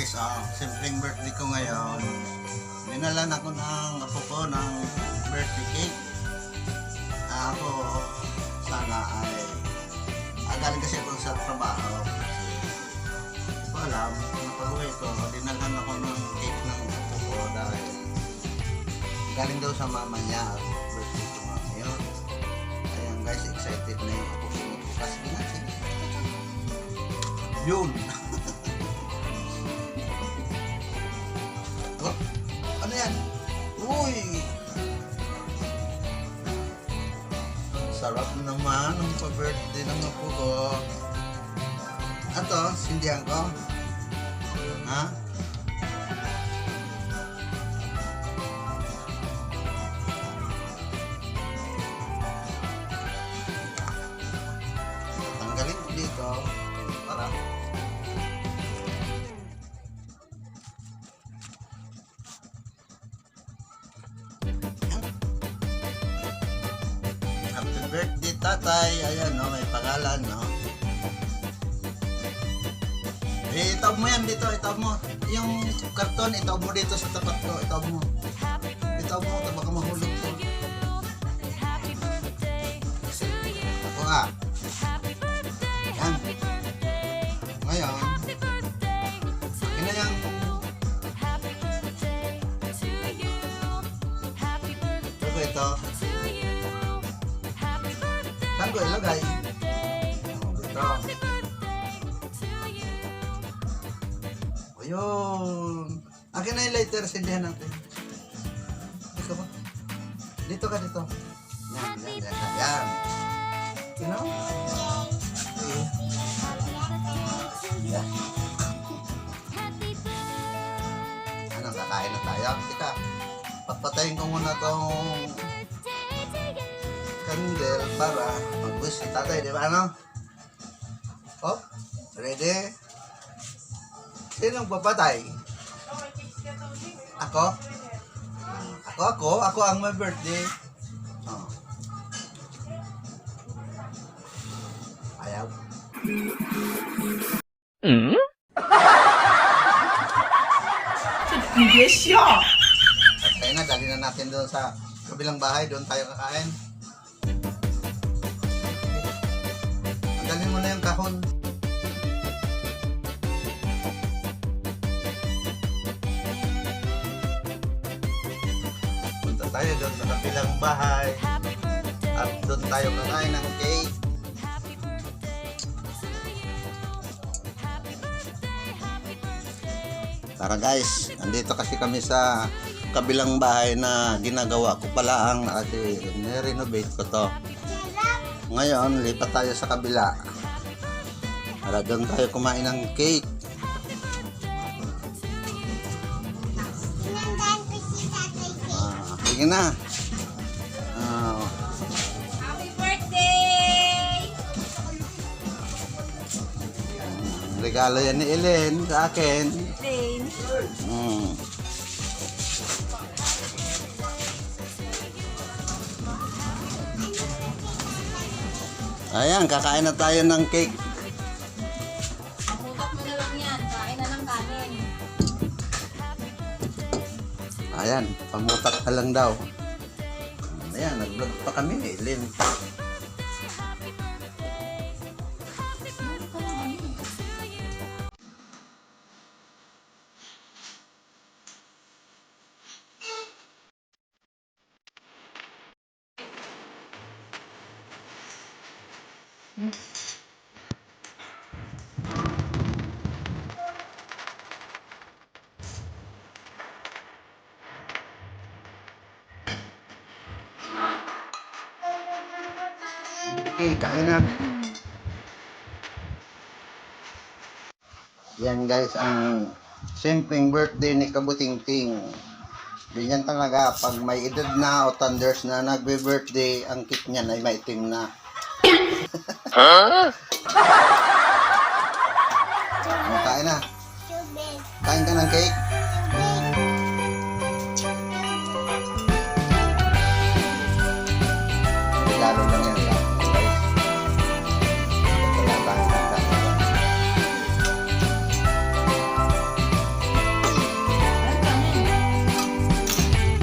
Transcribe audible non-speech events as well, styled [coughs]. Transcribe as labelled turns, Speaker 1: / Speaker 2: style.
Speaker 1: simpleng birthday ko ngayon, dinalan ako ng apo ko ng birthday cake. Ah, Ako, sana ay, ah, galing kasi ako sa trabaho. Hindi ko alam, nung pag-uwi ko, dinalan ako ng cake ng apo ko dahil galing daw sa mama niya birthday ko nga ngayon. Ayan guys, excited na yung apo ko bukas ginasig. Yun! [laughs] Uy! Sarap naman ang pa-birthday ng apo ko. Ato, sindihan ko. Ha? Birthday, tatay. Ayan, no, may pangalan, no. Eh, itaw mo yan dito, itaw mo. Yung karton, itaw mo dito sa tapat ko, Saan ko ilagay? Dito. Ayun. Akin na yung lighter, sindihan natin. Dito ba? Dito ka dito. Yan, yan, yan, yan. yan. You know? Yan. Ano, kakain na tayo? Tika, papatayin ko muna tong candle para mag-wish ni tatay, di ba ano? Oh, ready? Sinong papatay? Ako? Ako, ako? Ako ang may birthday. Oh. Ayaw.
Speaker 2: Hmm? Hindi siya!
Speaker 1: Patay na, dali na natin doon sa kabilang bahay, doon tayo kakain. Dalhin mo na yung kahon. Punta tayo doon sa kabilang bahay. At doon tayo kakain ng cake. Tara guys, nandito kasi kami sa kabilang bahay na ginagawa ko pala ang kasi nirenovate ko to. Ngayon, lipat tayo sa kabila. Para doon tayo kumain ng cake. Ah, sige na. Ah,
Speaker 3: Happy birthday!
Speaker 1: regalo yan ni Ellen sa akin.
Speaker 3: Rain.
Speaker 1: Mm. Ayan, kakain na tayo ng cake.
Speaker 3: Bukat mo na lang yan. Kain na ng kanin.
Speaker 1: Ayan, pamutak ka lang daw. Ayan, nag-vlog pa kami ni Ellen. Okay, kain na. Yan guys, ang simpleng birthday ni Kabutingting. Ganyan talaga, pag may edad na o thunders na nagbe-birthday, ang cake niyan ay maitim na. [coughs]
Speaker 4: Huh?
Speaker 1: O, kain na. Kain ka ng cake.